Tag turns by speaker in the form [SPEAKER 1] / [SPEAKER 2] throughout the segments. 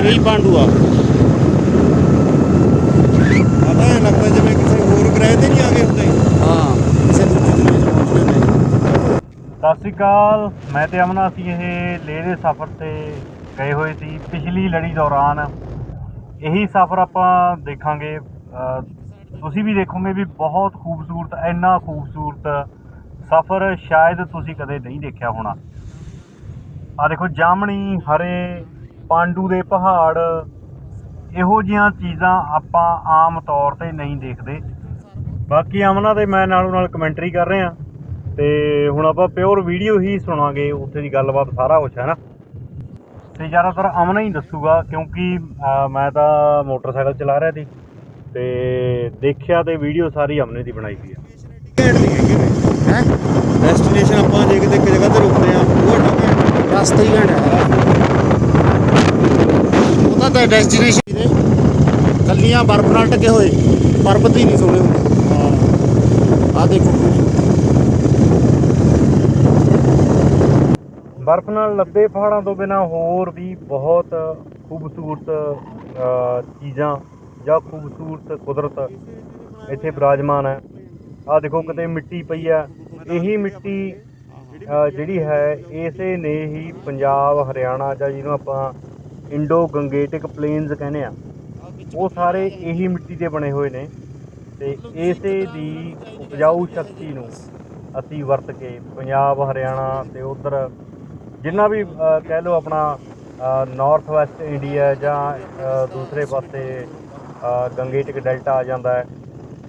[SPEAKER 1] ਜਗ੍ਹਾ ਹੀ ਪਾਂਡੂ ਆ।
[SPEAKER 2] ਪਤਾ ਹੈ ਲੱਗਦਾ ਜਿਵੇਂ ਕਿਸੇ ਹੋਰ ਗ੍ਰਹਿ ਤੇ ਨਹੀਂ ਆ ਗਏ ਹੁੰਦੇ।
[SPEAKER 1] ਹਾਂ ਕਿਸੇ ਦੂਜੀ ਦੁਨੀਆ 'ਚ ਪਹੁੰਚ ਗਏ ਨੇ।
[SPEAKER 3] ਸਤਿ ਸ਼੍ਰੀ ਅਕਾਲ ਮੈਂ ਤੇ ਅਮਨਾ ਅਸੀਂ ਇਹ ਲੇਹ ਦੇ ਸਫ਼ਰ ਤੇ ਗਏ ਹੋਏ ਸੀ ਪਿਛਲੀ ਲੜੀ ਦੌਰਾਨ। ਇਹੀ ਸਫ਼ਰ ਆਪਾਂ ਦੇਖਾਂਗੇ। ਤੁਸੀਂ ਵੀ ਦੇਖੋਗੇ ਵੀ ਬਹੁਤ ਖੂਬਸੂਰਤ ਇੰਨਾ ਖੂਬਸੂਰਤ ਸਫ਼ਰ ਸ਼ਾਇਦ ਤੁਸੀਂ ਕਦੇ ਨਹੀਂ ਦੇਖਿਆ ਹੋਣਾ। ਆ ਦੇਖੋ ਜਾਮਣੀ ਹਰੇ ਪਾਂਡੂ ਦੇ ਪਹਾੜ ਇਹੋ ਜਿਹੀਆਂ ਚੀਜ਼ਾਂ ਆਪਾਂ ਆਮ ਤੌਰ ਤੇ ਨਹੀਂ ਦੇਖਦੇ। ਬਾਕੀ ਅਮਨਾ ਤੇ ਮੈਂ ਨਾਲੋਂ ਨਾਲ ਕਮੈਂਟਰੀ ਕਰ ਰਹੇ ਆ ਤੇ ਹੁਣ ਆਪਾਂ ਪਿਓਰ ਵੀਡੀਓ ਹੀ ਸੁਣਾਂਗੇ ਉੱਥੇ ਦੀ ਗੱਲਬਾਤ ਸਾਰਾ ਕੁਝ ਹੈ ਨਾ? ਤੇ ਜ਼ਿਆਦਾਤਰ ਅਮਨਾ ਹੀ ਦੱਸੂਗਾ ਕਿਉਂਕਿ ਮੈਂ ਤਾਂ ਮੋਟਰਸਾਈਕਲ ਚਲਾ ਰਿਹਾ ਸੀ ਤੇ ਦੇਖਿਆ ਤੇ ਵੀਡੀਓ ਸਾਰੀ ਅਮਨੇ ਦੀ ਬਣਾਈ ਹੋਈ ਹੈ।
[SPEAKER 1] ਹੈ?
[SPEAKER 2] ਡੈਸਟੀਨੇਸ਼ਨ ਆਪਾਂ ਜੇ ਕਿਤੇ ਇੱਕ ਜਗ੍ਹਾ ਤੇ ਰੁਕਦੇ ਆ ਉਹ ਘੈਂਟ
[SPEAKER 1] ਰਸਤਾ ਹੀ ਘੰਟਾ ਤਾਂ ਡੈਸਟੀਨੇਸ਼ਨ ਦੇ ਕੱਲੀਆਂ ਬਰਫ਼ ਨਾਲ ਟਕੇ ਹੋਏ ਪਰਬਤ ਹੀ ਨਹੀਂ ਸੋਹਣੇ ਹੁੰਦੇ। ਆ ਦੇਖੋ।
[SPEAKER 3] ਬਰਫ਼ ਨਾਲ ਲੱਦੇ ਪਹਾੜਾਂ ਤੋਂ ਬਿਨਾ ਹੋਰ ਵੀ ਬਹੁਤ ਖੂਬਸੂਰਤ ਚੀਜ਼ਾਂ ਜਾਂ ਖੂਬਸੂਰਤ ਕੁਦਰਤ ਇੱਥੇ ਬਿਰਾਜਮਾਨ ਹੈ। ਆ ਦੇਖੋ, ਕਿਤੇ ਮਿੱਟੀ ਪਈ ਆ ਇਹੀ ਮਿੱਟੀ ਜਿਹੜੀ ਹੈ, ਇਸੇ ਨੇ ਹੀ ਪੰਜਾਬ, ਹਰਿਆਣਾ ਜਾਂ ਜਿਹਨੂੰ ਆਪਾਂ ਇੰਡੋ ਗੰਗੇਟਿਕ ਪਲੇਨਸ ਕਹਿੰਦੇ ਆ। ਉਹ ਸਾਰੇ ਇਹੀ ਮਿੱਟੀ ਦੇ ਬਣੇ ਹੋਏ ਨੇ ਤੇ ਇਸੇ ਦੀ ਉਪਜਾਊ ਸ਼ਕਤੀ ਨੂੰ ਅਸੀਂ ਵਰਤ ਕੇ ਪੰਜਾਬ, ਹਰਿਆਣਾ ਤੇ ਉਧਰ ਜਿੰਨਾ ਵੀ ਕਹਿ ਲਓ ਆਪਣਾ ਨਾਰਥ ਵੈਸਟ ਇੰਡੀਆ ਜਾਂ ਦੂਸਰੇ ਪਾਸੇ ਗੰਗੇਟਿਕ ਡੈਲਟਾ ਆ ਜਾਂਦਾ ਹੈ,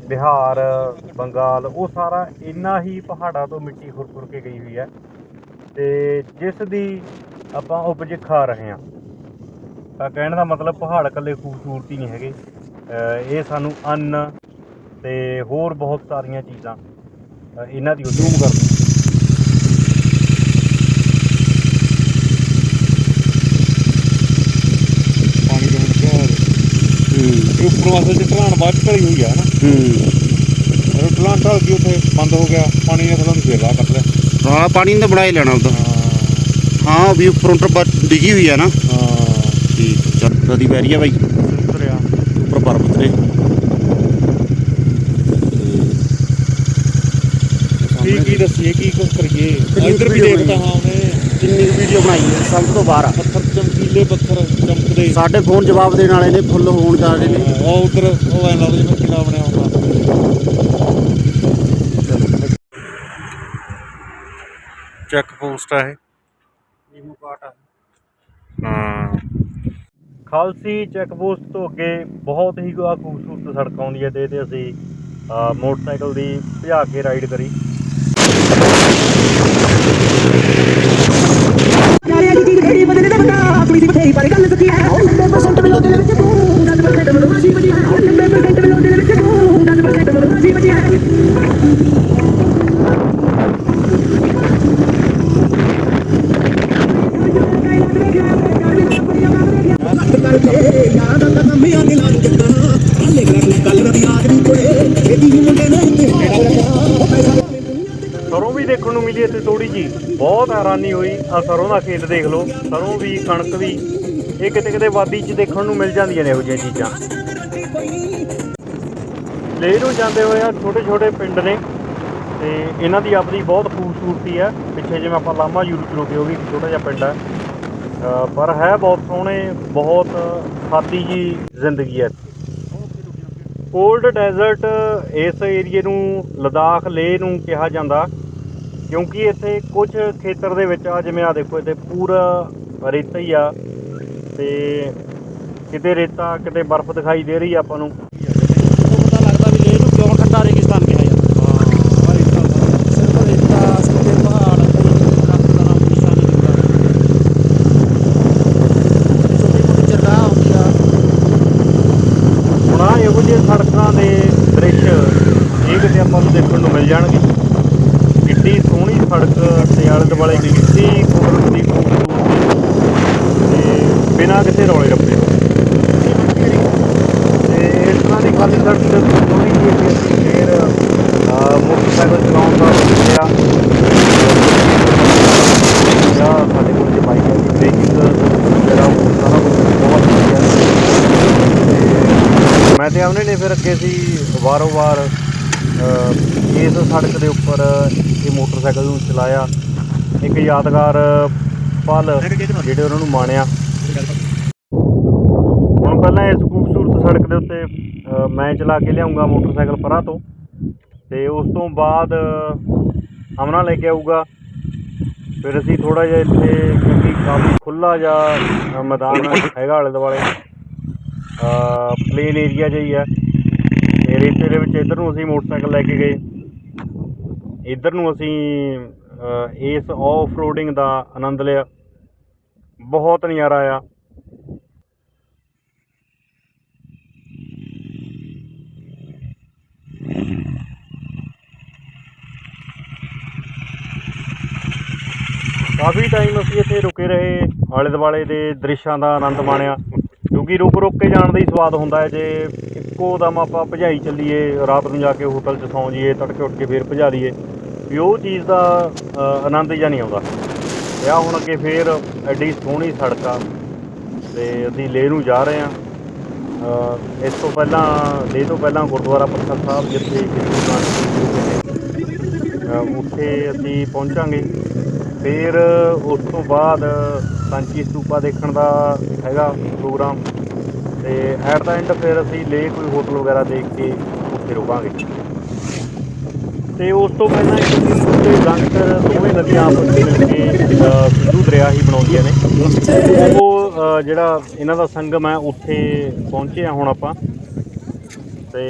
[SPEAKER 3] ਬਿਹਾਰ, ਬੰਗਾਲ, ਉਹ ਸਾਰਾ ਇੰਨਾ ਹੀ ਪਹਾੜਾਂ ਤੋਂ ਮਿੱਟੀ ਖੁਰ ਕੇ ਗਈ ਹੋਈ ਹੈ। ਤੇ ਜਿਸ ਦੀ ਆਪਾਂ ਉਪਜ ਖਾ ਰਹੇ ਹਾਂ। ਤਾਂ ਕਹਿਣ ਦਾ ਮਤਲਬ ਪਹਾੜ ਇਕੱਲੇ ਖੂਬਸੂਰਤੀ ਨਹੀਂ ਹੈਗੇ। ਇਹ ਸਾਨੂੰ ਅੰਨ ਤੇ ਹੋਰ ਬਹੁਤ ਸਾਰੀਆਂ ਚੀਜ਼ਾਂ ਇਹਨਾਂ ਦੀ ਉਦੂਮ ਕਰਦੇ
[SPEAKER 2] ਪਾਣੀ ਦਾ ਲੱਗਿਆ ਇਹ ਉੱਪਰੋਂ ਅਸਲ ਚ ਢਲਾਣ ਬਾਅਦ ਚ ਢਲੀ ਹੋਈ ਆ ਨਾ?
[SPEAKER 1] ਹੂੰ।
[SPEAKER 2] ਉਹ ਢਲਾਣ ਢਲ ਗਈ ਉੱਥੇ ਬੰਦ ਹੋ ਗਿਆ। ਪਾਣੀ ਨੇ ਥੋੜਾ ਫੇਰ ਰਾਹ ਕੱਟ ਲਿਆ।
[SPEAKER 1] ਹਾਂ ਪਾਣੀ ਨੇ ਤਾਂ ਬਣਾ ਹੀ ਲੈਣਾ ਉਹਦਾ ਹਾਂ। ਵੀ ਉੱਪਰੋਂ ਟੱਬਾ ਡਿੱਗੀ ਹੋਈ ਆ ਨਾ।
[SPEAKER 2] ਹਾਂ।
[SPEAKER 1] ਨਦੀ ਪੈ ਰਹੀ ਆ ਬਾਈ। ਉੱਪਰ ਪਰਬਤ ਨੇ
[SPEAKER 2] ਕੀ ਕੀ ਦੱਸੀਏ ਕੀ ਕੁਝ ਕਰੀਏ? ਇੱਧਰ ਵੀ ਦੇਖਦਾ ਹਾਂ ਉਹਨੇ।
[SPEAKER 1] ਕਿੰਨੀ ਵੀਡੀਓ ਬਣਾਈ ਹੈ ਸਮਝ ਤੋਂ ਬਾਹਰ ਆ।
[SPEAKER 2] ਪੱਥਰ ਚਮਕੀਲੇ ਪੱਥਰ ਚਮਕਦੇ।
[SPEAKER 1] ਸਾਡੇ ਫੋਨ ਜਵਾਬ ਦੇਣ ਵਾਲੇ ਨੇ ਫੁੱਲ ਹੋਣ ਜਾ ਰਹੇ ਨੇ।
[SPEAKER 2] ਉਹ ਉਧਰ ਉਹ ਐ ਲੱਗਦਾ ਜਿਵੇਂ ਕਿਲਾ ਬਣਿਆ ਹੁੰਦਾ।
[SPEAKER 3] ਚੈੱਕ ਪੋਸਟ ਆ ਇਹ। ਹਾਂ। ਖਾਲਸੀ ਚੈੱਕ ਪੋਸਟ ਤੋਂ ਅੱਗੇ ਬਹੁਤ ਹੀ ਆ ਖੂਬਸੂਰਤ ਸੜਕ ਆਉਂਦੀ ਹੈ ਤੇ ਇਹਤੇ ਅਸੀਂ ਮੋਟਰਸਾਈਕਲ ਦੀ ਭਜਾ ਕੇ ਰਾਈਡ ਕਰੀ।
[SPEAKER 4] ਨਾਰਿਆਂ ਦੀ ਚੀਜ਼ ਕਿਹੜੀ ਬਦਲੇ ਦਾ ਬੰਦਾ ਕੁੜੀ ਦੀ ਬਥੇਰੀ ਪਰ ਗੱਲ ਸੱਚੀ ਹੈ।
[SPEAKER 3] ਬਹੁਤ ਹੈਰਾਨੀ ਹੋਈ। ਆ ਸਰੋਂ ਦਾ ਖੇਤ ਦੇਖ ਲਓ। ਸਰੋਂ ਵੀ, ਕਣਕ ਵੀ, ਇਹ ਕਿਤੇ ਕਿਤੇ ਵਾਦੀ 'ਚ ਦੇਖਣ ਨੂੰ ਮਿਲ ਜਾਂਦੀਆਂ ਨੇ ਇਹੋ ਜਿਹੀਆਂ ਚੀਜ਼ਾਂ। ਲੇਹ ਨੂੰ ਜਾਂਦੇ ਹੋਏ ਆ ਛੋਟੇ ਛੋਟੇ ਪਿੰਡ ਨੇ ਤੇ ਇਹਨਾਂ ਦੀ ਆਪਣੀ ਬਹੁਤ ਖੂਬਸੂਰਤੀ ਹੈ ਪਿੱਛੇ ਜਿਵੇਂ ਆਪਾਂ ਲਾਮਾ ਯੂਰੂ ਚ ਰੁਕੇ, ਉਹ ਵੀ ਇੱਕ ਛੋਟਾ ਜਿਹਾ ਪਿੰਡ ਹੈ ਪਰ ਹੈ ਬਹੁਤ ਸੋਹਣੇ, ਬਹੁਤ ਸਾਦੀ ਜੀ ਜ਼ਿੰਦਗੀ ਹੈ ਕੋਲਡ ਡੈਜ਼ਰਟ ਇਸ ਏਰੀਏ ਨੂੰ, ਲਦਾਖ ਲੇਹ ਨੂੰ ਕਿਹਾ ਜਾਂਦਾ। ਕਿਉਂਕਿ ਇੱਥੇ ਕੁਝ ਖੇਤਰ ਦੇ ਵਿੱਚ ਆ, ਜਿਵੇਂ ਆ ਦੇਖੋ, ਇੱਥੇ ਪੂਰਾ ਰੇਤਾ ਹੀ ਆ ਤੇ ਕਿਤੇ ਰੇਤਾ, ਕਿਤੇ ਬਰਫ਼ ਦਿਖਾਈ ਦੇ ਰਹੀ ਆ ਆਪਾਂ ਨੂੰ।
[SPEAKER 1] ਪਤਾ ਲੱਗਦਾ ਵੀ ਲੇਹ ਨੂੰ ਕਿਉਂ ਠੰਡਾ ਰੇਗਿਸਤਾਨ ਕਿਹਾ ਜਾਂਦਾ ਸਿਰਫ ਰੇਤਾ ਸਿੱਧੇ ਪਹਾੜ ਕੋਈ ਦਰਖਤ ਦਾ ਨਾਮ ਨਿਸ਼ਾਨ ਨਹੀਂ ਦਿਖਦਾ ਛੋਟੀ ਮੋਟੀ ਜਗ੍ਹਾ ਆਉਂਦੀ ਆ
[SPEAKER 3] ਹੁਣ ਆ ਇਹੋ ਜਿਹੇ ਸੜਕਾਂ ਦੇ ਦ੍ਰਿਸ਼ ਇਹ ਕਿਤੇ ਆਪਾਂ ਨੂੰ ਦੇਖਣ ਨੂੰ ਮਿਲ ਜਾਣਗੇ ਕਿੱਡੀ ਸੋਹਣੀ ਸੜਕ ਤੇ ਆਲੇ ਦੁਆਲੇ ਕਿੱਡੀ ਕੁਦਰਤ ਦੀ ਖੂਬਸੂਰਤੀ ਤੇ ਬਿਨਾਂ ਕਿਸੇ ਰੌਲੇ ਰੱਪੇ ਤੋਂ। ਤੇ ਇਸ ਤਰ੍ਹਾਂ ਦੀ ਖਾਲੀ ਸੜਕ ਤੇ ਸੋਹਣੀ ਜਿਹੀ ਅਸੀਂ ਫੇਰ ਮੋਟਰਸਾਈਕਲ ਚਲਾਉਣ ਦਾ ਸਿੱਖਿਆ ਜਾਂ ਸਾਡੇ ਕੋਲ ਜੇ ਬਾਈਕ ਹੈ ਬ੍ਰੇਕਿੰਗ ਜਿਹੜਾ ਸਾਰਾ ਕੁਝ ਬਹੁਤ ਤੇ ਆਮਨੇ ਨੇ ਫਿਰ ਅੱਗੇ ਸੀ ਵਾਰੋ ਵਾਰ ਇਸ ਸੜਕ ਦੇ ਉੱਪਰ ਮੋਟਰਸਾਈਕਲ ਨੂੰ ਚਲਾਇਆ। ਇੱਕ ਯਾਦਗਾਰ ਪਲ ਜਿਹੜੇ ਉਹਨਾਂ ਨੂੰ ਮਾਣਿਆ। ਹੁਣ ਪਹਿਲਾਂ ਇਸ ਖੂਬਸੂਰਤ ਸੜਕ ਦੇ ਉੱਤੇ ਮੈਂ ਚਲਾ ਕੇ ਲਿਆਉਂਗਾ ਮੋਟਰਸਾਈਕਲ ਪਰਾਂ ਤੋਂ। ਤੇ ਉਸ ਤੋਂ ਬਾਅਦ, ਅਮਨਾ ਲੈ ਕੇ ਆਊਗਾ। ਫਿਰ ਅਸੀਂ ਥੋੜਾ ਜਿਹਾ ਇੱਥੇ ਕਿਉਂਕਿ ਕਾਫੀ ਖੁੱਲਾ ਜਿਹਾ ਮੈਦਾਨ ਹੈਗਾ ਆਲੇ ਦੁਆਲੇ। ਪਲੇਨ ਏਰੀਆ ਜਿਹਾ ਹੀ ਹੈ। ਤੇ ਰੇਤੇ ਦੇ ਵਿੱਚ ਇੱਧਰ ਨੂੰ ਅਸੀਂ ਮੋਟਰਸਾਈਕਲ ਲੈ ਕੇ ਗਏ। ਇੱਧਰ ਨੂੰ ਅਸੀਂ ਇਸ ਆਫ ਰੋਡਿੰਗ ਦਾ ਆਨੰਦ ਲਿਆ। ਬਹੁਤ ਨਜ਼ਾਰਾ ਆਇਆ। ਕਾਫੀ ਟਾਈਮ ਅਸੀਂ ਇੱਥੇ ਰੁਕੇ ਰਹੇ ਆਲੇ ਦੁਆਲੇ ਦੇ ਦ੍ਰਿਸ਼ਾਂ ਦਾ ਆਨੰਦ ਮਾਣਿਆ। ਕਿਉਂਕਿ ਰੁਕ ਰੁਕ ਕੇ ਜਾਣ ਦਾ ਹੀ ਸਵਾਦ ਹੁੰਦਾ ਹੈ। ਜੇ ਇੱਕੋ ਦਮ ਆਪਾਂ ਭਜਾਈ ਚੱਲੀਏ, ਰਾਤ ਨੂੰ ਜਾ ਕੇ ਹੋਟਲ 'ਚ ਸੌਂ ਜਾਈਏ, ਤੜਕੇ ਉੱਠ ਕੇ ਫੇਰ ਭਜਾ ਲਈਏ। ਵੀ ਉਹ ਚੀਜ਼ ਦਾ ਆਨੰਦ ਜਿਹਾ ਨਹੀਂ ਆਉਂਦਾ। ਤੇ ਹੁਣ ਅੱਗੇ ਫੇਰ ਐਡੀ ਸੋਹਣੀ ਸੜਕ ਆ, ਤੇ ਅਸੀਂ ਲੇਹ ਨੂੰ ਜਾ ਰਹੇ ਹਾਂ। ਇਸ ਤੋਂ ਪਹਿਲਾਂ, ਲੇਹ ਤੋਂ ਪਹਿਲਾਂ ਗੁਰਦੁਆਰਾ ਪੱਥਰ ਸਾਹਿਬ, ਜਿੱਥੇ ਉੱਥੇ ਅਸੀਂ ਪਹੁੰਚਾਂਗੇ। ਫਿਰ ਉਸ ਤੋਂ ਬਾਅਦ ਸਾਂਚੀ ਸਤੂਪਾ ਦੇਖਣ ਦਾ ਹੈਗਾ ਪ੍ਰੋਗਰਾਮ। ਤੇ ਐਟ ਦਾ ਐਂਡ ਫਿਰ ਅਸੀਂ ਲੇਹ ਕੋਈ ਹੋਟਲ ਵਗੈਰਾ ਦੇਖ ਕੇ ਉੱਥੇ ਰੁਕਾਂਗੇ। ਤੇ ਉਸ ਤੋਂ ਪਹਿਲਾਂ ਇੱਕ ਸਿੰਧੂ ਦੋਵੇਂ ਨਦੀਆਂ ਆਪਸ ਵਿੱਚ ਮਿਲ ਕੇ ਸਿੰਧੂ ਦਰਿਆ ਹੀ ਬਣਾਉਂਦੀਆਂ ਨੇ। ਉਹ ਜਿਹੜਾ ਇਹਨਾਂ ਦਾ ਸੰਗਮ ਹੈ, ਉੱਥੇ ਪਹੁੰਚੇ ਆ ਹੁਣ ਆਪਾਂ। ਤੇ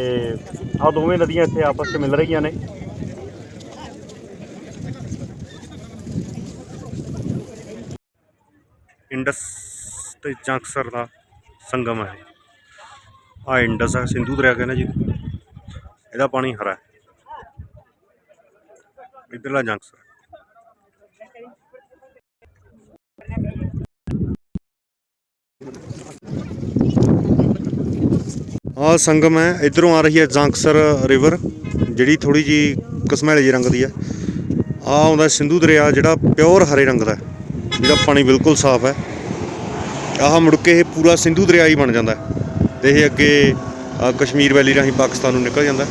[SPEAKER 3] ਆ ਦੋਵੇਂ ਨਦੀਆਂ ਇੱਥੇ ਆਪਸ ਵਿੱਚ ਮਿਲ ਰਹੀਆਂ ਨੇ। ਇੰਡਸ ਤੇ ਜੰਕਸਰ ਦਾ ਸੰਗਮ ਹੈ। ਆ ਇੰਡਸ ਹੈ, ਸਿੰਧੂ ਦਰਿਆ ਕਹਿੰਦਾ ਜੀ। ਇਹਦਾ ਪਾਣੀ ਹਰਾ ਹੈ। ਇਧਰਲਾ ਜੰਕਸਰ ਆ ਸੰਗਮ ਹੈ, ਇਧਰੋਂ ਆ ਰਹੀ ਹੈ ਜਾਂਕਸਰ ਰਿਵਰ, ਜਿਹੜੀ ਥੋੜੀ ਜੀ ਕਸਮੈਲੇ ਜਿਹੇ ਰੰਗ ਦੀ ਹੈ। ਆ ਆਉਂਦਾ ਸਿੰਧੂ ਦਰਿਆ, ਜਿਹੜਾ ਪਿਓਰ ਹਰੇ ਰੰਗ ਦਾ ਜਿਹੜਾ ਪਾਣੀ ਬਿਲਕੁਲ ਸਾਫ਼ ਹੈ। ਆਹ ਮੁੜ ਕੇ ਇਹ ਪੂਰਾ ਸਿੰਧੂ ਦਰਿਆ ਹੀ ਬਣ ਜਾਂਦਾ ਹੈ। ਤੇ ਇਹ ਅੱਗੇ ਕਸ਼ਮੀਰ ਵੈਲੀ ਰਾਹੀਂ ਪਾਕਿਸਤਾਨ ਨੂੰ ਨਿਕਲ ਜਾਂਦਾ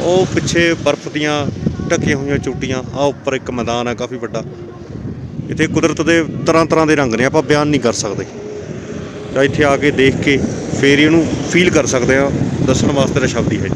[SPEAKER 3] ਉਹ ਪਿੱਛੇ ਬਰਫ਼ ਦੀਆਂ ਢੱਕੀਆਂ ਹੋਈਆਂ ਚੋਟੀਆਂ ਆ ਉੱਪਰ ਇੱਕ ਮੈਦਾਨ ਹੈ ਕਾਫੀ ਵੱਡਾ। ਇੱਥੇ ਕੁਦਰਤ ਦੇ ਤਰ੍ਹਾਂ ਤਰ੍ਹਾਂ ਦੇ ਰੰਗ ਨੇ, ਆਪਾਂ ਬਿਆਨ ਨਹੀਂ ਕਰ ਸਕਦੇ। ਤਾਂ ਇੱਥੇ ਆ ਕੇ ਦੇਖ ਕੇ ਫੇਰ ਹੀ ਇਹਨੂੰ ਫੀਲ ਕਰ ਸਕਦੇ ਆ ਦੱਸਣ ਵਾਸਤੇ ਤਾਂ ਸ਼ਬਦ ਹੀ ਹੈ।